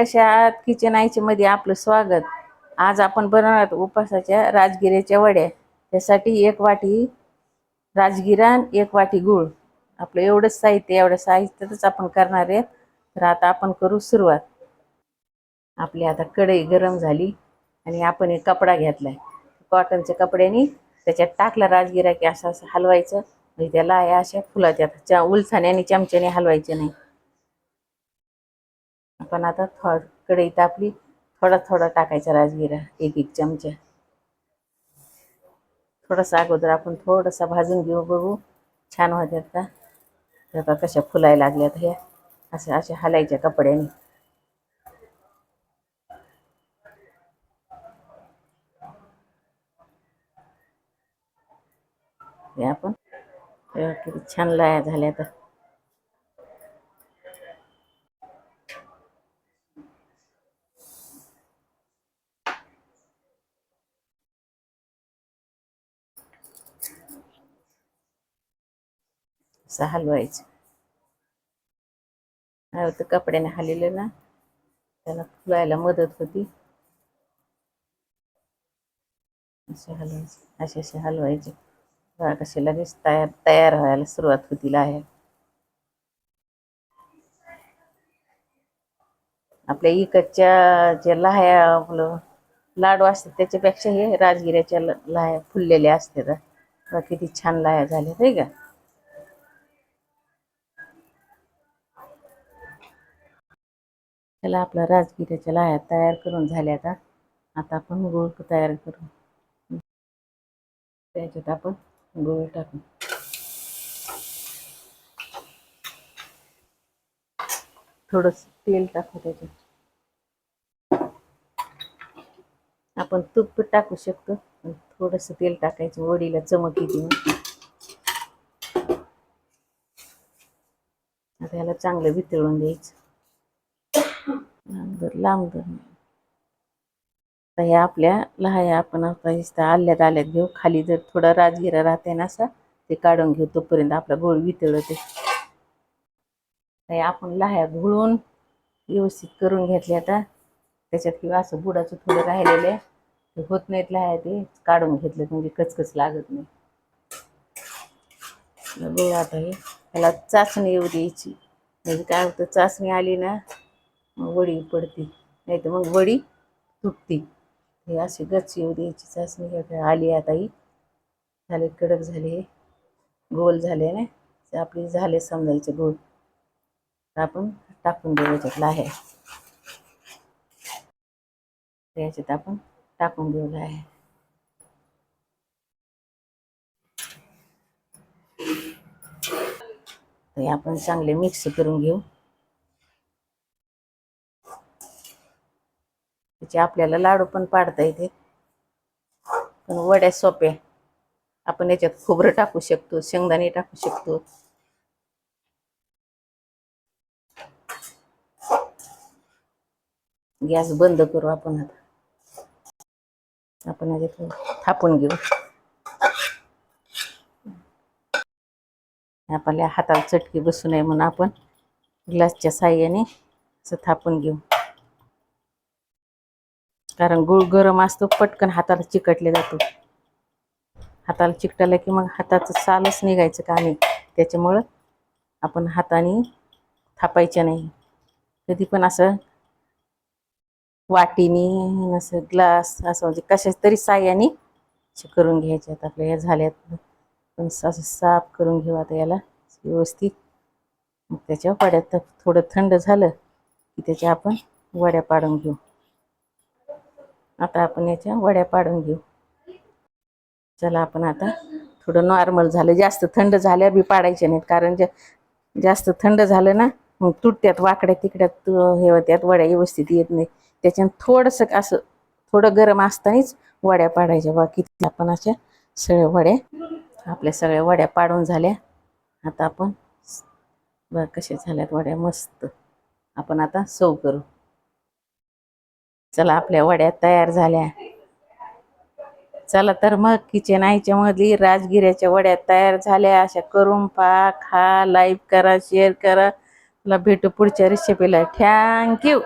कशा आहात किचन आईच्या आपलं स्वागत. आज आपण बनवणार उपासाच्या राजगिऱ्याच्या वड्या. त्यासाठी एक वाटी राजगिरा आणि एक वाटी गूळ. आपलं एवढंच साहित्य एवढं साहित्यातच आपण करणार आहे. तर आता आपण करू सुरुवात. आपली आता कढई गरम झाली आणि आपण एक कपडा घेतलाय. कॉटनच्या कपड्याने त्याच्यात टाकला राजगिरा की असं असं हलवायचं. म्हणजे त्याला या अशा फुला त्यात च्या आणि चमच्याने हलवायचे नाही. पण आता थोड कढई आपली थोडा थोडा टाकायचा राजगिरा एक एक चमचा. थोडासा अगोदर आपण थोडासा भाजून घेऊ बघू. छान होत्यात का? आता कशा फुलायला लागल्यात ह्या. अशा अशा हलायच्या कपड्याने. हे आपण किती छान लाया झाल्या तर असं हलवायचं. काय होतं कपड्याने हलवलं ना त्याला फुलायला मदत होती. असे हलवायचे असे असे हलवायचे. कसे लगेच तयार तयार व्हायला सुरुवात होती आहे आपल्या इकडच्या ज्या लाह्या आपलं लाडू असतात त्याच्यापेक्षा हे राजगिऱ्याच्या लाह्या फुललेल्या असतात. किती छान लाह्या झाल्या नाही का? त्याला आपला राजगिऱ्याच्या लाया तयार करून झाल्या आता. आता आपण गुळ तयार करू. त्याच्यात आपण गुळ टाकू. थोडस तेल टाकू त्याच्यात. आपण तूप टाकू शकतो. पण थोडस तेल टाकायचं. वडीला चमक येते आता याला चांगलं वितळून द्यायचं. लांबदर आता ह्या आपल्या लहाया आपण आता इथं आल्यात आल्यात घेऊ. खाली जर थोडा राजगिरा राहते ना असा ते काढून घेऊ तोपर्यंत आपला गोळ वितळते हे आपण लहाया घुळून व्यवस्थित करून घेतले आता. त्याच्यात किंवा असं बुडाचं थोडं राहिलेलं आहे. ते होत नाहीत लाह्या ते काढून घेतलं म्हणजे कचकच लागत नाही. बघू आता हे. त्याला चाचणी येऊ द्यायची. म्हणजे काय होतं चाचणी आली ना मग वडी पडते नाही तर मग वडी तुटते. हे अशी गच्ची येऊ द्यायची चाचणी आली आता ही. झाले कडक झाले गोल झाले ना? आपली झाले समजायचे गोल. आपण टाकून देऊ याच्यात आहे याच्यात आपण टाकून देऊ आहे आपण चांगले मिक्स करून घेऊ. त्याचे आपल्याला लाडू पण पाडता येते. पण वड्या सोप्या आपण याच्यात खोबरं टाकू शकतो शेंगदाणे टाकू शकतो. गॅस बंद करू आपण आता. आपण याच्यात थापून घेऊ. आपल्या हाताला चटकी बसू नये म्हणून आपण ग्लासच्या साह्याने असं थापून घेऊ. कारण गुळ गरम असतो पटकन हाताला चिकटले जातो. हाताला चिकटलं की मग हाताचं सालच निघायचं का नाही त्याच्यामुळं आपण हाताने थापायचं नाही. कधी पण असं वाटीने असं ग्लास असं म्हणजे कशा तरी साह्याने करून करून घ्यायच्यात आपल्या या झाल्यात. पण असं साफ करून घेऊ आता याला. व्यवस्थित. मग त्याच्या वड्यात थोडं थंड झालं की त्याच्या आपण वड्या पाडून घेऊ. आता आपण याच्या वड्या पाडून घेऊ. चला आपण आता थोडं नॉर्मल झालं. जास्त थंड झाल्या बी पाडायच्या नाहीत. कारण ज्या जास्त थंड झालं ना मग तुटत्यात वाकड्या तिकड्यात हे होत्यात वड्या व्यवस्थित येत नाही त्याच्यानं थोडंसं असं थोडं गरम असतानाच वड्या पाडायच्या. बाकी आपण अशा सगळ्या वड्या आपल्या सगळ्या वड्या पाडून झाल्या. आता आपण बघ कशा झाल्यात वड्या. मस्त. आपण आता सव करू. चला आपल्या वड्या तयार झाल्या. चला तर मग किचन आईच्या मधली राजगिऱ्याच्या वड्या तयार झाल्या. अशा करून पा खा लाईक करा शेअर करा. तुला भेटू पुढच्या रेसिपीला थँक्यू